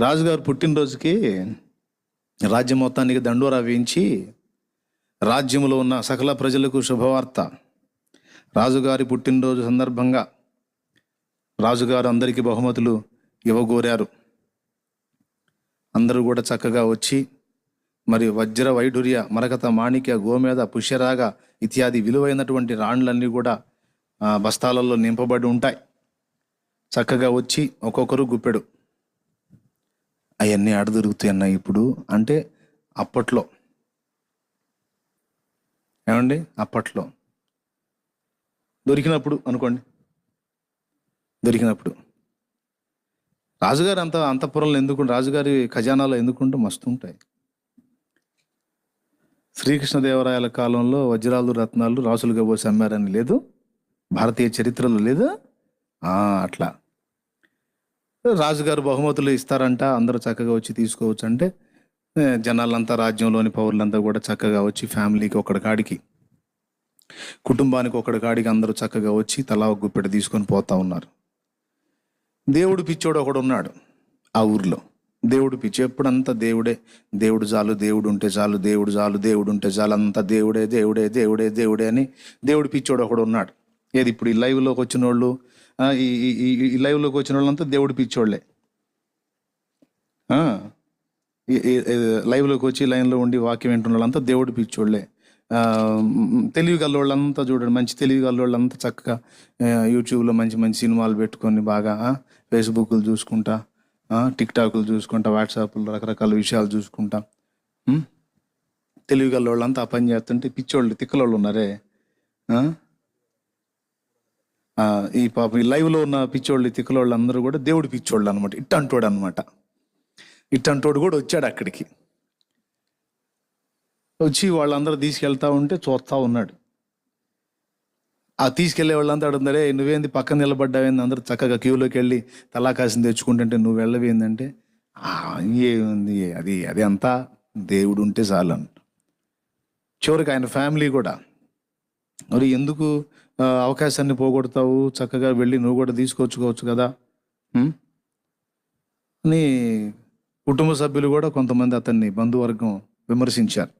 రాజుగారు పుట్టినరోజుకి రాజ్యం మొత్తానికి దండోరా వేయించి రాజ్యంలో ఉన్న సకల ప్రజలకు శుభవార్త. రాజుగారి పుట్టినరోజు సందర్భంగా రాజుగారు అందరికీ బహుమతులు ఇవ్వగోరారు. అందరూ కూడా చక్కగా వచ్చి మరి వజ్ర వైఢూర్య మరకత మాణిక్య గోమేద పుష్యరాగ ఇత్యాది విలువైనటువంటి రాండ్లన్నీ కూడా బస్తాలలో నింపబడి ఉంటాయి. చక్కగా వచ్చి ఒక్కొక్కరు గుప్పెడు. అవన్నీ ఆడ దొరుకుతాయి అన్న ఇప్పుడు. అంటే అప్పట్లో. ఏమండి? అప్పట్లో. దొరికినప్పుడు అనుకోండి. దొరికినప్పుడు. రాజుగారు అంత అంతఃపురంలో ఎందుకు రాజుగారి ఖజానాలో ఎందుకుంటే మస్తు ఉంటాయి. శ్రీకృష్ణదేవరాయల కాలంలో వజ్రాలు రత్నాలు రాసులుగా పోసి అమ్మారని లేదు. భారతీయ చరిత్రలో లేదు? అట్లా. రాజుగారు బహుమతులు ఇస్తారంట అందరూ చక్కగా వచ్చి తీసుకోవచ్చు అంటే జనాలంతా రాజ్యంలోని పౌరులంతా కూడా చక్కగా వచ్చి ఫ్యామిలీకి ఒకటి కాడికి కుటుంబానికి ఒకటి కాడికి అందరూ చక్కగా వచ్చి తలా ఒక గుప్పెట తీసుకొని పోతా ఉన్నారు. దేవుడు పిచ్చోడు ఒకడు ఉన్నాడు ఆ ఊర్లో. దేవుడు పిచ్చి ఎప్పుడంతా దేవుడే దేవుడు చాలు దేవుడు ఉంటే చాలు దేవుడు చాలు దేవుడు ఉంటే చాలు అంతా దేవుడే దేవుడే దేవుడే దేవుడే అని దేవుడు పిచ్చోడు ఒకడు ఉన్నాడు. ఏది ఇప్పుడు ఈ లైవ్లోకి వచ్చిన వాళ్ళు ఈ ఈ- లైవ్లోకి వచ్చిన వాళ్ళంతా దేవుడు పిచ్చోళ్ళే. లైవ్లోకి వచ్చి లైన్లో ఉండి వాక్యం వింటున్న వాళ్ళంతా దేవుడు పిచ్చోళ్ళే. తెలివి గల వాళ్ళంతా చూడండి మంచి తెలివి గల వాళ్ళంతా చక్కగా యూట్యూబ్లో మంచి మంచి సినిమాలు పెట్టుకొని బాగా ఫేస్బుక్లు చూసుకుంటా టిక్ టాక్లు చూసుకుంటా వాట్సాప్లో రకరకాల విషయాలు చూసుకుంటా. తెలివి గల వాళ్ళంతా ఆ పని చేస్తుంటే పిచ్చోళ్ళు తిక్కలోళ్ళు ఉన్నారే? ఈ పాప ఈ లైవ్లో ఉన్న పిచ్చోళ్ళు తిక్కలోళ్ళు అందరూ కూడా దేవుడు పిచ్చోళ్ళు అనమాట ఇట్టంటోడు అనమాట ఇట్టంటోడు కూడా వచ్చాడు అక్కడికి. వచ్చి వాళ్ళందరూ తీసుకెళ్తా ఉంటే చూస్తూ ఉన్నాడు. ఆ తీసుకెళ్ళే వాళ్ళంతా అడుగుతారే నువ్వేంది పక్కన నిలబడ్డావేంది? అందరూ చక్కగా క్యూలోకి వెళ్ళి తలాకాసిన తెచ్చుకుంటుంటే నువ్వు వెళ్ళవేందంటే? ఏముంది అది అది అంతా దేవుడు ఉంటే చాలు అన్న చివరికి ఆయన ఫ్యామిలీ కూడా మరి ఎందుకు అవకాశాన్ని పోగొడతావు చక్కగా వెళ్ళి నువ్వు కూడా తీసుకొచ్చుకోవచ్చు కదా? అని కుటుంబ సభ్యులు కూడా కొంతమంది అతన్ని బంధువర్గం విమర్శించారు.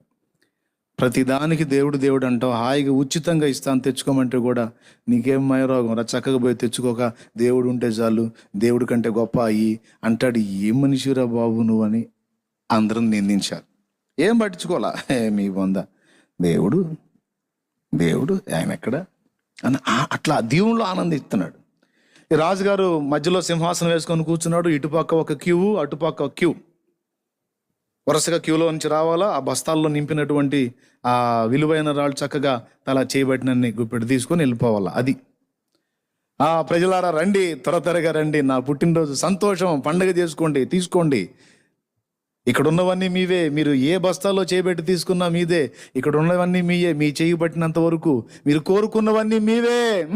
ప్రతిదానికి దేవుడు దేవుడు అంటావు హాయిగా ఉచితంగా ఇస్తాను తెచ్చుకోమంటే కూడా నీకేం మయరోగం రా చక్కగా పోయి తెచ్చుకోక దేవుడు ఉంటే చాలు దేవుడి కంటే గొప్ప అయ్యి అంటాడు ఏం మనిషిరా బాబు నువ్వు అని అందరం నిందించారు. ఏం పట్టించుకోవాలా? మీ బొంద. దేవుడు దేవుడు ఆయన ఎక్కడ? అని అట్లా దీవుల్లో ఆనందిస్తున్నాడు. రాజుగారు మధ్యలో సింహాసనం వేసుకొని కూర్చున్నాడు. ఇటుపక్క ఒక క్యూ అటుపక్క క్యూ. వరుసగా క్యూలో నుంచి రావాలా? ఆ బస్తాల్లో నింపినటువంటి ఆ విలువైన రాళ్ళు చక్కగా తల చేయబట్టినన్ని గుప్పెడు తీసుకొని వెళ్ళిపోవాలా? అది. ఆ ప్రజలారా రండి. త్వర త్వరగా రండి. నా పుట్టినరోజు సంతోషం. పండగ చేసుకోండి తీసుకోండి. ఇక్కడ ఉన్నవన్నీ మీవే. మీరు ఏ బస్తాలో చేయబెట్టి తీసుకున్నా మీదే. ఇక్కడ ఉన్నవన్నీ మీయే. మీ చేయి పట్టినంత వరకు మీరు కోరుకున్నవన్నీ మీవే.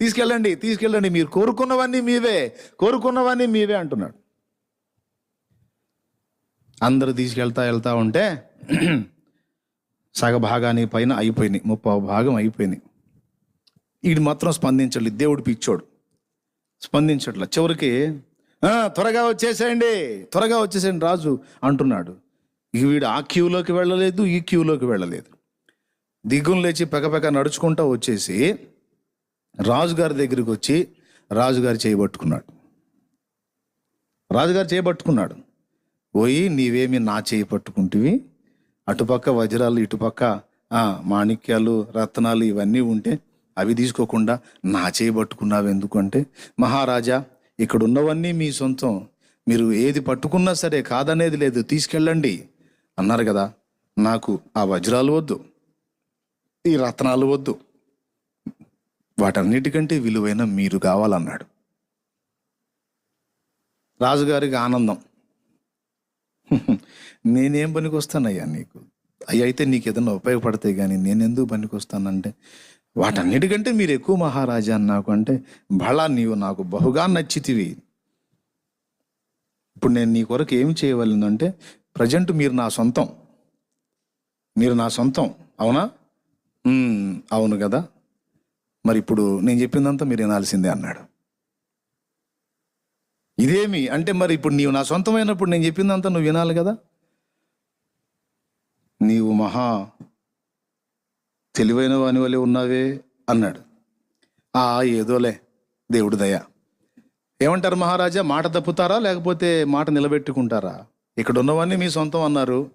తీసుకెళ్ళండి తీసుకెళ్ళండి. మీరు కోరుకున్నవన్నీ మీవే. కోరుకున్నవన్నీ మీవే అంటున్నాడు. అందరూ తీసుకెళ్తా వెళ్తా ఉంటే సగ భాగానికి పైన అయిపోయినాయి. ముప్పై భాగం అయిపోయినాయి. వీడు మాత్రం స్పందించలేదు. దేవుడు పిచ్చోడు. స్పందించట్ల. చివరికి త్వరగా వచ్చేసేయండి త్వరగా వచ్చేసేయండి రాజు అంటున్నాడు. ఇక వీడు ఆ క్యూలోకి వెళ్ళలేదు ఈ క్యూలోకి వెళ్ళలేదు. దిగులు లేచి పెకపెక నడుచుకుంటూ వచ్చేసి రాజుగారి దగ్గరికి వచ్చి రాజుగారు చేయబట్టుకున్నాడు. రాజుగారు చేయబట్టుకున్నాడు. పోయి నీవేమి నా చేయి పట్టుకుంటివి? అటుపక్క వజ్రాలు ఇటుపక్క మాణిక్యాలు రత్నాలు ఇవన్నీ ఉంటే అవి తీసుకోకుండా నా చేయి పట్టుకున్నావు ఎందుకంటే మహారాజా ఇక్కడ ఉన్నవన్నీ మీ సొంతం. మీరు ఏది పట్టుకున్నా సరే కాదనేది లేదు. తీసుకెళ్ళండి. అన్నారు కదా. నాకు ఆ వజ్రాలు వద్దు. ఈ రత్నాలు వద్దు. వాటన్నిటికంటే విలువైన మీరు కావాలన్నాడు. రాజుగారికి ఆనందం. నేనేం పనికి వస్తానయ్యా నీకు? అయ్యి అయితే నీకు ఏదైనా ఉపయోగపడతాయి కానీ నేను ఎందుకు పనికి వస్తానంటే వాటన్నిటికంటే మీరు ఎక్కువ మహారాజా అని నాకు అంటే బళ నీవు నాకు బహుగా నచ్చితివి. ఇప్పుడు నేను నీ కొరకు ఏమి చేయవలనంటే ప్రజెంట్ మీరు నా సొంతం. మీరు నా సొంతం అవునా? అవును కదా. మరి ఇప్పుడు నేను చెప్పిందంతా మీరు వినాల్సిందే అన్నాడు. ఇదేమి? అంటే మరి ఇప్పుడు నీవు నా సొంతమైనప్పుడు నేను చెప్పిందంతా నువ్వు వినాలి కదా. నీవు మహా తెలివైన వాని వలె ఉన్నావే అన్నాడు. ఆ ఏదోలే దేవుడు దయ. ఏమంటారు మహారాజా మాట తప్పుతారా లేకపోతే మాట నిలబెట్టుకుంటారా? ఇక్కడ ఉన్నవన్నీ మీ సొంతం అన్నారు.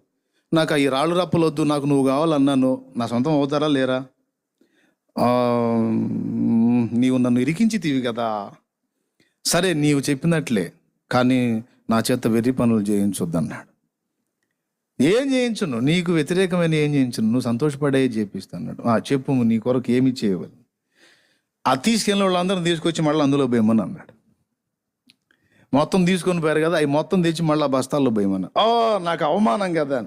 నాకు ఈ రాళ్ళు రప్పలొద్దు నాకు నువ్వు కావాలన్నాను. నా సొంతం అవుతారా లేరా? నీవు నన్ను ఇరికించితివి కదా. సరే నీవు చెప్పినట్లే కానీ నా చేత వెర్రి పనులు చేయించొద్దన్నాడు. ఏం చేయించును? నీకు వ్యతిరేకమైన ఏం చేయించును? నువ్వు సంతోషపడే చేపిస్తున్నాడు ఆ చెప్పు నీ కొరకు ఏమి చేయవాలి ఆ తీసుకెళ్ళిన వాళ్ళందరిని తీసుకొచ్చి మళ్ళీ అందులో పోయమని అన్నాడు. మొత్తం తీసుకొని పోయారు కదా అవి మొత్తం తెచ్చి మళ్ళీ ఆ బస్తాల్లో భయమని ఓ నాకు అవమానం కదా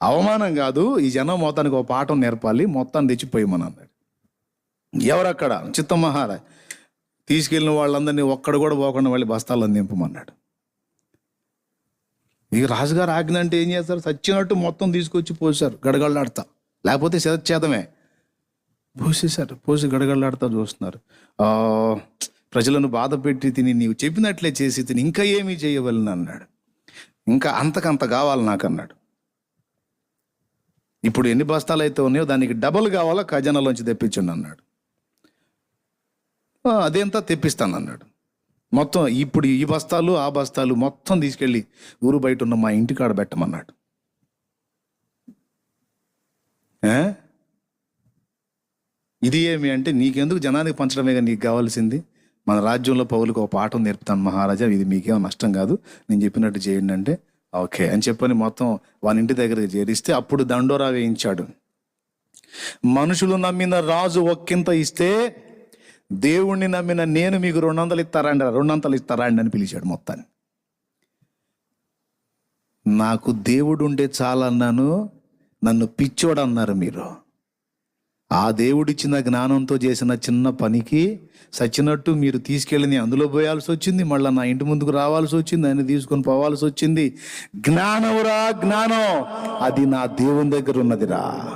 అవమానం కాదు ఈ జనం మొత్తానికి ఒక పాఠం నేర్పాలి మొత్తాన్ని తెచ్చి పోయమని అన్నాడు. ఎవరక్కడ? చిత్తమహారాజ్ తీసుకెళ్ళిన వాళ్ళందరినీ ఒక్కడ కూడా పోకుండా మళ్ళీ బస్తాల్లో నింపమన్నాడు మీకు రాజుగారు ఆజ్ఞ అంటే ఏం చేస్తారు? సచ్చినట్టు మొత్తం తీసుకొచ్చి పోసారు గడగళ్ళాడతా లేకపోతే శతఛేదమే పోసేశారు పోసి గడగడలాడతా చూస్తున్నారు. ప్రజలను బాధ పెట్టి తిని నీవు చెప్పినట్లే చేసి తిని ఇంకా ఏమీ చేయవలను అన్నాడు. ఇంకా అంతకంత కావాలి నాకు అన్నాడు. ఇప్పుడు ఎన్ని బస్తాలు అయితే ఉన్నాయో దానికి డబల్ కావాలో ఖజానాలోంచి తెప్పించండి అన్నాడు. అదేంతా తెప్పిస్తాను అన్నాడు. మొత్తం ఇప్పుడు ఈ బస్తాలు ఆ బస్తాలు మొత్తం తీసుకెళ్ళి ఊరు బయట ఉన్న మా ఇంటి కాడ పెట్టమన్నాడు. ఇది ఏమి అంటే నీకెందుకు జనానికి పంచడమే నీకు కావాల్సింది? మన రాజ్యంలో పౌలకు ఒక పాఠం నేర్పుతాను మహారాజా ఇది మీకేమో నష్టం కాదు. నేను చెప్పినట్టు చేయండి అంటే ఓకే అని చెప్పని మొత్తం వాని ఇంటి దగ్గరికి చేరిస్తే అప్పుడు దండోరా వేయించాడు. మనుషులు నమ్మిన రాజు ఒక్కింత ఇస్తే దేవుణ్ణి నమ్మిన నేను మీకు రెండు వందలు ఇస్తారండి రెండు వందలు ఇస్తారండి అని పిలిచాడు మొత్తాన్ని. నాకు దేవుడు ఉంటే చాలన్నాను నన్ను పిచ్చోడు అన్నారు మీరు. ఆ దేవుడిచ్చిన జ్ఞానంతో చేసిన చిన్న పనికి సచ్చినట్టు మీరు తీసుకెళ్ళి అందులో పోయాల్సి వచ్చింది మళ్ళీ నా ఇంటి ముందుకు రావాల్సి వచ్చింది ఆయన తీసుకొని పోవాల్సి వచ్చింది. జ్ఞానవురా జ్ఞానం అది నా దేవుని దగ్గర ఉన్నదిరా.